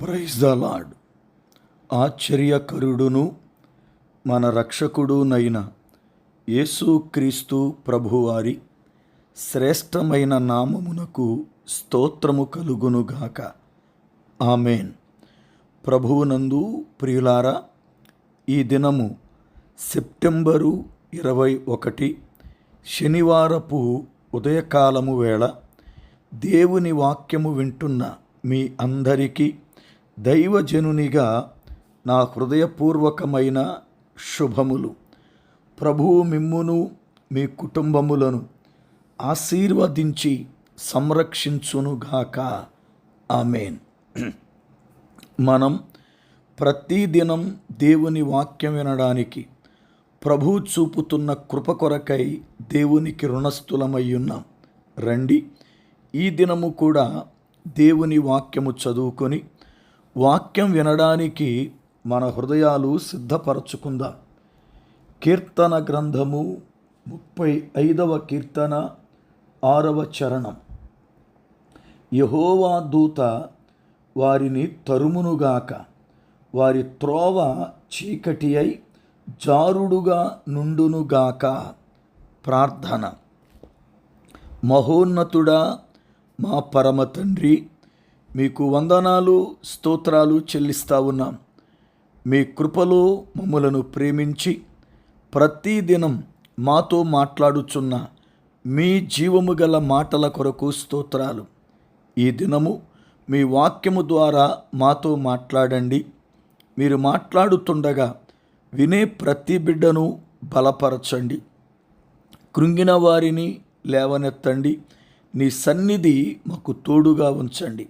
Praise the lord ఆశ్చర్యకరుడును మన రక్షకుడునైన యేసుక్రీస్తు ప్రభువారి శ్రేష్టమైన నామమునకు స్తోత్రము కలుగునుగాక ఆమెన్. ప్రభువునందు ప్రియులారా ఈ దినము సెప్టెంబరు ఇరవై ఒకటి శనివారపు ఉదయకాలము వేళ దేవుని వాక్యము వింటున్న మీ అందరికీ దైవజనునిగా నా హృదయపూర్వకమైన శుభములు. ప్రభువు మిమ్మును మీ కుటుంబములను ఆశీర్వదించి సంరక్షించునుగాక. ఆమెన్. మనం ప్రతిదినం దేవుని వాక్యం వినడానికి ప్రభు చూపుతున్న కృప కొరకై దేవునికి రుణస్థులమై ఉన్నాం రండి ఈ దినము కూడా దేవుని వాక్యము చదువుకొని వాక్యం వినడానికి మన హృదయాలు సిద్ధపరచుకుందాం. కీర్తన గ్రంథము ముప్పై ఐదవ కీర్తన ఆరవ చరణం. యహోవా దూత వారిని తరుమునుగాక వారి త్రోవ చీకటి అయి జారుడుగా నుండునుగాక ప్రార్థన. మహోన్నతుడా మా పరమ తండ్రి మీకు వందనాలు స్తోత్రాలు చెల్లిస్తా ఉన్నాం. మీ కృపలో మమ్మలను ప్రేమించి ప్రతిదినం మాతో మాట్లాడుచున్న మీ జీవము గల మాటల కొరకు స్తోత్రాలు. ఈ దినము మీ వాక్యము ద్వారా మాతో మాట్లాడండి. మీరు మాట్లాడుతుండగా వినే ప్రతి బిడ్డను బలపరచండి. కృంగిన వారిని లేవనెత్తండి. నీ సన్నిధి మాకు తోడుగా ఉంచండి.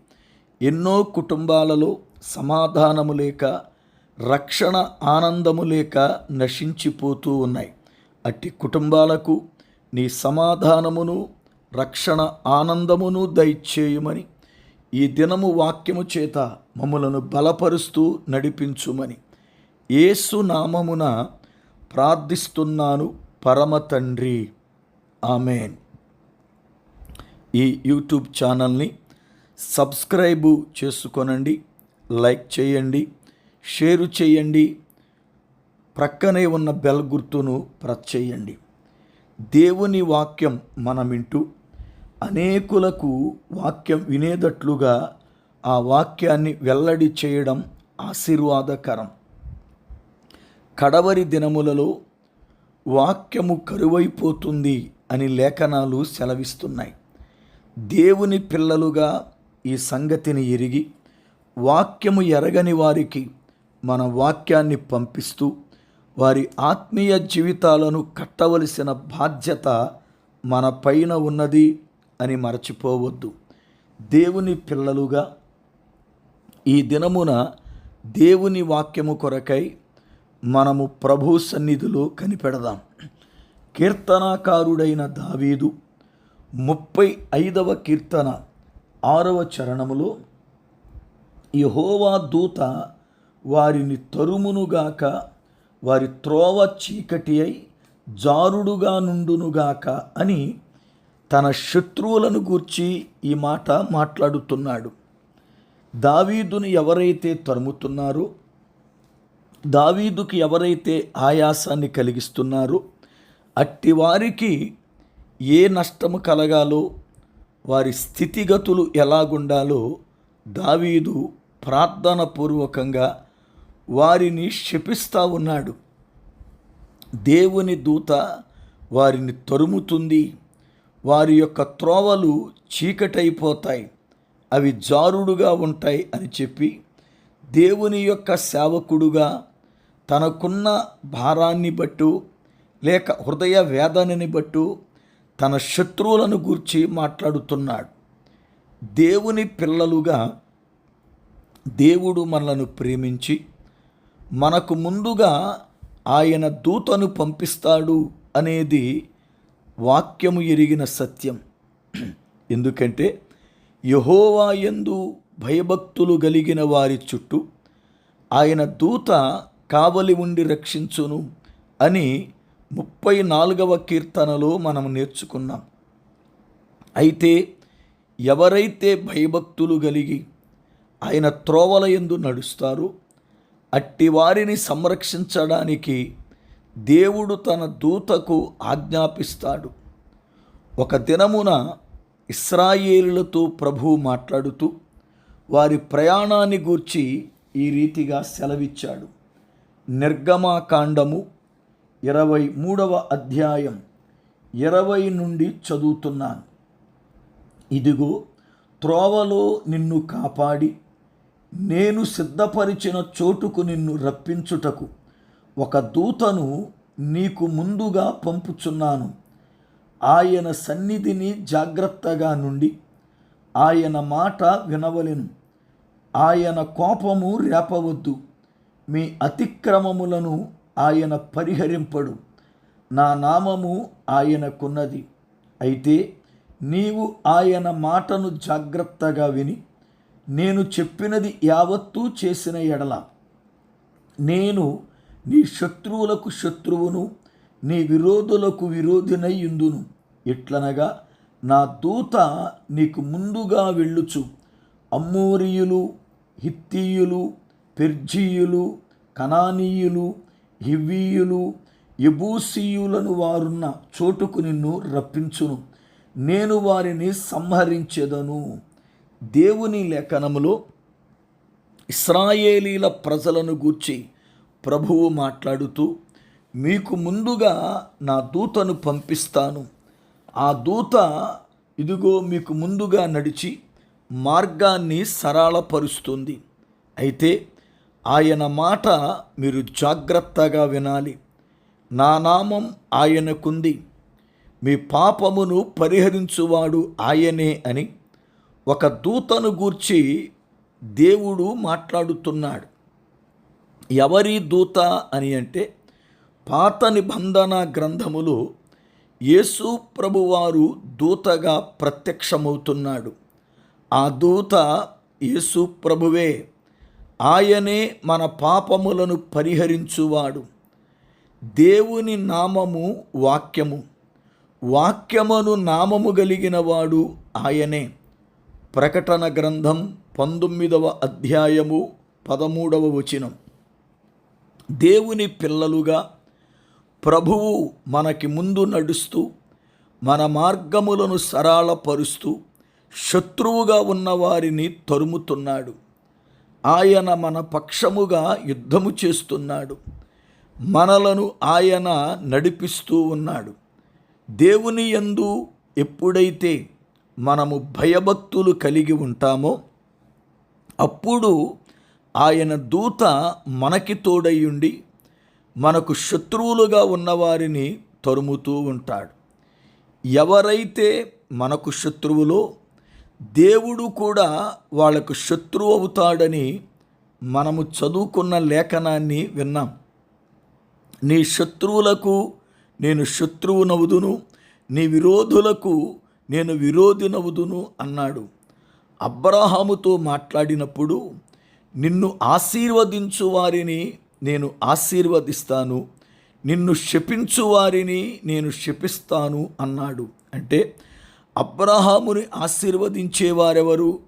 ఎన్నో కుటుంబాలలో సమాధానము లేక రక్షణ ఆనందము లేక నశించిపోతూ ఉన్నాయి. అట్టి కుటుంబాలకు నీ సమాధానమును రక్షణ ఆనందమును దయచేయమని ఈ దినము వాక్యము చేత మమ్మలను బలపరుస్తూ నడిపించుమని ఏసు నామమున ప్రార్థిస్తున్నాను పరమ తండ్రి. ఆమెన్. ఈ యూట్యూబ్ ఛానల్ని సబ్స్క్రైబు చేసుకోనండి లైక్ చేయండి షేరు చేయండి ప్రక్కనే ఉన్న బెల్ గుర్తును ప్రెస్ చేయండి. దేవుని వాక్యం మనమింటూ అనేకులకు వాక్యం వినేటట్లుగా ఆ వాక్యాన్ని వెల్లడి చేయడం ఆశీర్వాదకరం. కడవరి దినములలో వాక్యము కరువైపోతుంది అని లేఖనాలు సెలవిస్తున్నాయి. దేవుని పిల్లలుగా ఈ సంగతిని ఎరిగి వాక్యము ఎరగని వారికి మన వాక్యాన్ని పంపిస్తూ వారి ఆత్మీయ జీవితాలను కట్టవలసిన బాధ్యత మన పైన ఉన్నది అని మరచిపోవద్దు. దేవుని పిల్లలుగా ఈ దినమున దేవుని వాక్యము కొరకై మనము ప్రభు సన్నిధిలో కనిపెడదాం. కీర్తనాకారుడైన దావీదు ముప్పై ఐదవ కీర్తన ఆరవ చరణములో యహోవా దూత వారిని తరుమునుగాక వారి త్రోవ చీకటి అయి జారుడుగా నుండునుగాక అని తన శత్రువులను గూర్చి ఈ మాట మాట్లాడుతున్నాడు. దావీదును ఎవరైతే తరుముతున్నారో దావీదుకి ఎవరైతే ఆయాసాన్ని కలిగిస్తున్నారో అట్టి వారికి ఏ నష్టము కలగాలో వారి స్థితిగతులు ఎలాగుండాలో దావీదు ప్రార్థన పూర్వకంగా వారిని శపిస్తా ఉన్నాడు. దేవుని దూత వారిని తరుముతుంది. వారి యొక్క త్రోవలు చీకటైపోతాయి. అవి జారుడుగా ఉంటాయి అని చెప్పి దేవుని యొక్క సేవకుడుగా తనకున్న భారాన్ని బట్టు లేక హృదయ వేదనని బట్టు తన శత్రువులను గూర్చి మాట్లాడుతున్నాడు. దేవుని పిల్లలుగా దేవుడు మనలను ప్రేమించి మనకు ముందుగా ఆయన దూతను పంపిస్తాడు అనేది వాక్యము ఎరిగిన సత్యం. ఎందుకంటే యహోవా ఎందు భయభక్తులు కలిగిన వారి చుట్టూ ఆయన దూత కావలి ఉండి రక్షించును అని ముప్పై నాలుగవ కీర్తనలో మనం నేర్చుకున్నాం. అయితే ఎవరైతే భయభక్తులు కలిగి ఆయన త్రోవల ఎందు నడుస్తారు అట్టి వారిని సంరక్షించడానికి దేవుడు తన దూతకు ఆజ్ఞాపిస్తాడు. ఒక దినమున ఇస్రాయేలులతో ప్రభువు మాట్లాడుతూ వారి ప్రయాణాన్ని గూర్చి ఈ రీతిగా సెలవిచ్చాడు. నిర్గమాకాండము ఇరవై మూడవ అధ్యాయం ఇరవై నుండి చదువుతున్నాను. ఇదిగో త్రోవలో నిన్ను కాపాడి నేను సిద్ధపరిచిన చోటుకు నిన్ను రప్పించుటకు ఒక దూతను నీకు ముందుగా పంపుచున్నాను. ఆయన సన్నిధిని జాగ్రత్తగా నుండి ఆయన మాట వినవలెను. ఆయన కోపము రేపవద్దు. మీ అతిక్రమములను ఆయన పరిహరింపడు. నా నామము ఆయనకున్నది. అయితే నీవు ఆయన మాటను జాగ్రత్తగా విని నేను చెప్పినది యావత్తూ చేసిన ఎడల. నేను నీ శత్రువులకు శత్రువును నీ విరోధులకు విరోధినై ఇందును ఎట్లనగా నా దూత నీకు ముందుగా వెళ్ళుచు. అమ్మోరియులు హిత్తీయులు పెర్జీయులు కనానీయులు హివ్వీయులు ఎబూసీయులను వారున్న చోటుకు నిన్ను రప్పించును. నేను వారిని సంహరించెదను. దేవుని లేఖనములో ఇస్రాయేలీల ప్రజలను గూర్చి ప్రభువు మాట్లాడుతూ మీకు ముందుగా నా దూతను పంపిస్తాను. ఆ దూత ఇదిగో మీకు ముందుగా నడిచి మార్గాన్ని సరళపరుస్తుంది. అయితే ఆయన మాట మీరు జాగ్రత్తగా వినాలి. నా నామం ఆయనకుంది. మీ పాపమును పరిహరించువాడు ఆయనే అని ఒక దూతను గూర్చి దేవుడు మాట్లాడుతున్నాడు. ఎవరి దూత అని అంటే పాత నిబంధన గ్రంథములో యేసు ప్రభువారు దూతగా ప్రత్యక్షమవుతున్నాడు. ఆ దూత యేసు ప్రభువే. ఆయనే మన పాపములను పరిహరించువాడు. దేవుని నామము వాక్యము. వాక్యమును నామము కలిగినవాడు ఆయనే. ప్రకటన గ్రంథం పంతొమ్మిదవ అధ్యాయము పదమూడవ వచనం. దేవుని పిల్లలుగా ప్రభువు మనకి ముందు నడుస్తూ మన మార్గములను సరళపరుస్తూ శత్రువుగా ఉన్నవారిని తరుముతున్నాడు. ఆయన మన పక్షముగా యుద్ధము చేస్తున్నాడు. మనలను ఆయన నడిపిస్తూ ఉన్నాడు. దేవుని యందు ఎప్పుడైతే మనము భయభక్తులు కలిగి ఉంటామో అప్పుడు ఆయన దూత మనకి తోడయ్యుండి మనకు శత్రువులుగా ఉన్నవారిని తరుముతూ ఉంటాడు. ఎవరైతే మనకు శత్రువులో దేవుడు కూడా వాళ్ళకు శత్రువు అవుతాడని మనము చదువుకున్న లేఖనాన్ని విన్నాం. నీ శత్రువులకు నేను శత్రువునవుదును నీ విరోధులకు నేను విరోధినవుదును అన్నాడు. అబ్రహాముతో మాట్లాడినప్పుడు నిన్ను ఆశీర్వదించు వారిని నేను ఆశీర్వదిస్తాను నిన్ను శపించు వారిని నేను శపిస్తాను అన్నాడు. అంటే అబ్రహాముని ఆశీర్వదించేవారెవరు?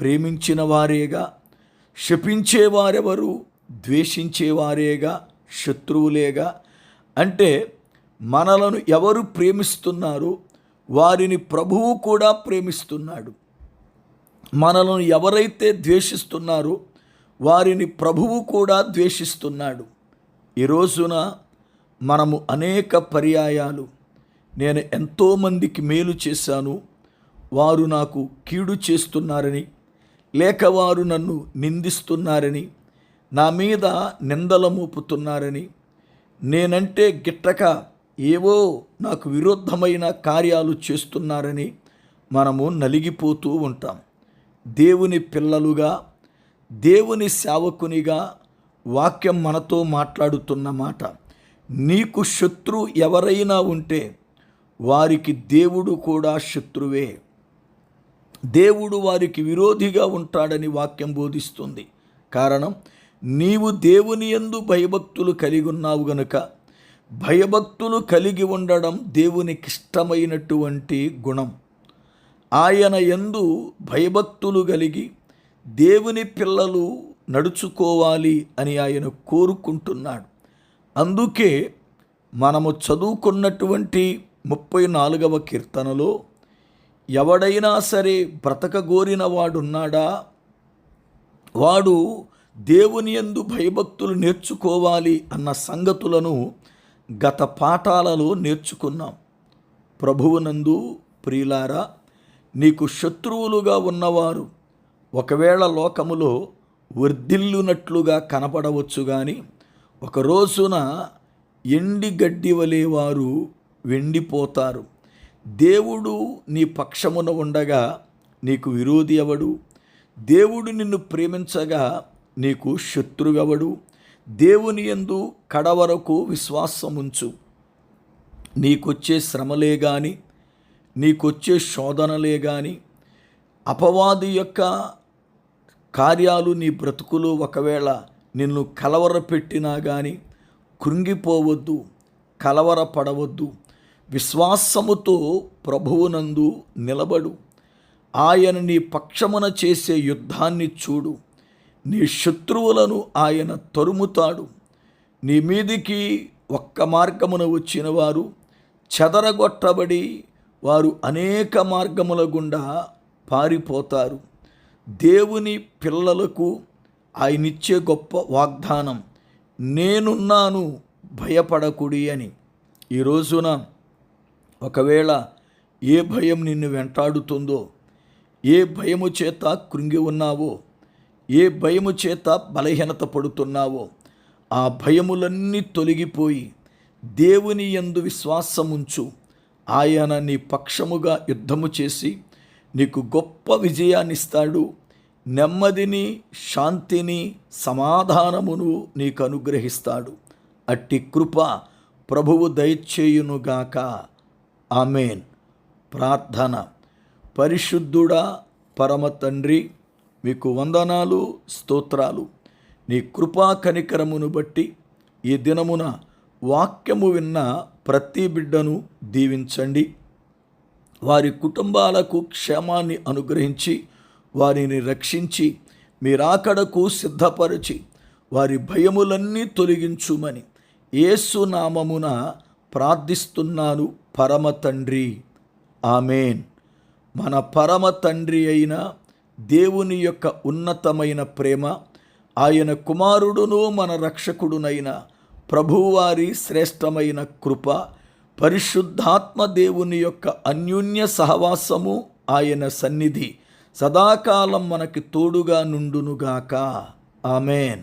ప్రేమించిన వారేగా శపించేవారెవరు? ద్వేషించేవారేగా? శత్రువులేగా? అంటే మనలను ఎవరు ప్రేమిస్తున్నారు వారిని ప్రభువు కూడా ప్రేమిస్తున్నాడు. మనలను ఎవరైతే ద్వేషిస్తున్నారో వారిని ప్రభువు కూడా ద్వేషిస్తున్నాడు. ఈ రోజున మనము అనేక పర్యాయాలు నేను ఎంతోమందికి మేలు చేశాను. వారు నాకు కీడు చేస్తున్నారని లేక వారు నన్ను నిందిస్తున్నారని నా మీద నిందల మోపుతున్నారని నేనంటే గిట్టక ఏవో నాకు విరుద్ధమైన కార్యాలు చేస్తున్నారని మనము నలిగిపోతూ ఉంటాం. దేవుని పిల్లలుగా దేవుని సేవకునిగా వాక్యం మనతో మాట్లాడుతున్న మాట నీకు శత్రు ఎవరైనా ఉంటే వారికి దేవుడు కూడా శత్రువే. దేవుడు వారికి విరోధిగా ఉంటాడని వాక్యం బోధిస్తుంది. కారణం నీవు దేవుని ఎందు భయభక్తులు కలిగి ఉన్నావు గనుక భయభక్తులు కలిగి ఉండడం దేవునికి ఇష్టమైనటువంటి గుణం. ఆయన ఎందు భయభక్తులు కలిగి దేవుని పిల్లలు నడుచుకోవాలి అని ఆయన కోరుకుంటున్నాడు. అందుకే మనము చదువుకున్నటువంటి ముప్పై నాలుగవ కీర్తనలో ఎవడైనా సరే బ్రతకగోరిన వాడున్నాడా? వాడు దేవుని యందు భయభక్తులు నేర్చుకోవాలి అన్న సంగతులను గత పాఠాలలో నేర్చుకున్నాం. ప్రభువునందు ప్రియులారా నీకు శత్రువులుగా ఉన్నవారు ఒకవేళ లోకములో వర్ధిల్లునట్లుగా కనపడవచ్చు కానీ ఒక రోజున ఎండి గడ్డి వలె వారు వెండిపోతారు. దేవుడు నీ పక్షమున ఉండగా నీకు విరోధి ఎవడు? దేవుడు నిన్ను ప్రేమించగా నీకు శత్రువెవడు? దేవుని యందు కడవరకు విశ్వాసముంచు. నీకొచ్చే శ్రమలే గాని నీకొచ్చే శోధనలే గాని అపవాది యొక్క కార్యాలు నీ బ్రతుకులు ఒకవేళ నిన్ను కలవరపెట్టినా కానీ కృంగిపోవద్దు కలవరపడవద్దు. విశ్వాసముతో ప్రభువునందు నిలబడు. ఆయన నీ పక్షమున చేసే యుద్ధాన్ని చూడు. నీ శత్రువులను ఆయన తరుముతాడు. నీ మీదికి ఒక్క మార్గమున వచ్చిన వారు చెదరగొట్టబడి వారు అనేక మార్గముల గుండా పారిపోతారు. దేవుని పిల్లలకు ఆయనిచ్చే గొప్ప వాగ్దానం నేనున్నాను భయపడకుడి అని. ఈ రోజున ఒకవేళ ఏ భయం నిన్ను వెంటాడుతుందో ఏ భయము చేత కృంగి ఉన్నావో ఏ భయము చేత బలహీనత పడుతున్నావో ఆ భయములన్నీ తొలగిపోయి దేవుని యందు విశ్వాసముంచు. ఆయన నీ పక్షముగా యుద్ధము చేసి నీకు గొప్ప విజయాన్నిస్తాడు. నెమ్మదిని శాంతిని సమాధానమును నీకు అనుగ్రహిస్తాడు అట్టి కృప ప్రభువు దయచేయునుగాక. ఆమెన్. ప్రార్థన. పరిశుద్ధుడా పరమ తండ్రి మీకు వందనాలు స్తోత్రాలు. నీ కృపా కనికరమును బట్టి ఈ దినమున వాక్యము విన్న ప్రతి బిడ్డను దీవించండి. వారి కుటుంబాలకు క్షేమాన్ని అనుగ్రహించి వారిని రక్షించి మీరాకడకు సిద్ధపరిచి వారి భయములన్నీ తొలగించుమని ఏసునామమున ప్రార్థిస్తున్నాను. పరమ తండ్రి ఆమెన్. మన పరమ తండ్రి అయిన దేవుని యొక్క ఉన్నతమైన ప్రేమ ఆయన కుమారుడును మన రక్షకుడునైన ప్రభువారి శ్రేష్టమైన కృప పరిశుద్ధాత్మ దేవుని యొక్క అన్యోన్య సహవాసము ఆయన సన్నిధి సదాకాలం మనకి తోడుగా నుండునుగాక. ఆమెన్.